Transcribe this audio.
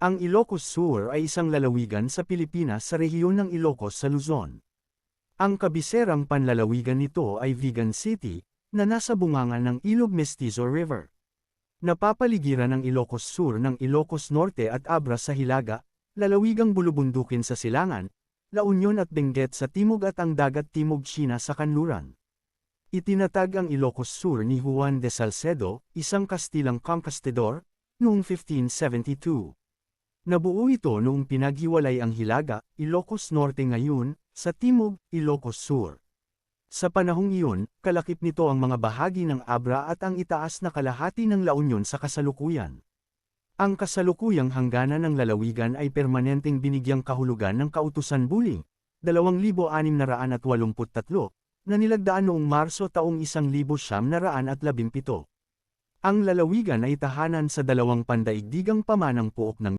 Ang Ilocos Sur ay isang lalawigan sa Pilipinas sa rehiyon ng Ilocos sa Luzon. Ang kabiserang panlalawigan nito ay Vigan City, na nasa bungangan ng Ilog Mestizo River. Napapaligiran ng Ilocos Sur ng Ilocos Norte at Abra sa Hilaga, lalawigang bulubundukin sa Silangan, La Union at Benguet sa timog at ang dagat timog China sa kanluran. Itinatag ang Ilocos Sur ni Juan de Salcedo, isang Kastilang conquistador, noong 1572. Nabuo ito noong pinaghiwalay ang Hilaga, Ilocos Norte ngayon, sa Timog, Ilocos Sur. Sa panahong iyon, kalakip nito ang mga bahagi ng Abra at ang itaas na kalahati ng La Union sa kasalukuyan. Ang kasalukuyang hangganan ng lalawigan ay permanenteng binigyang kahulugan ng Kautusan Buling, 2683, na nilagdaan noong Marso taong 1917. Ang lalawigan ay tahanan sa dalawang pandaigdigang pamanang puok ng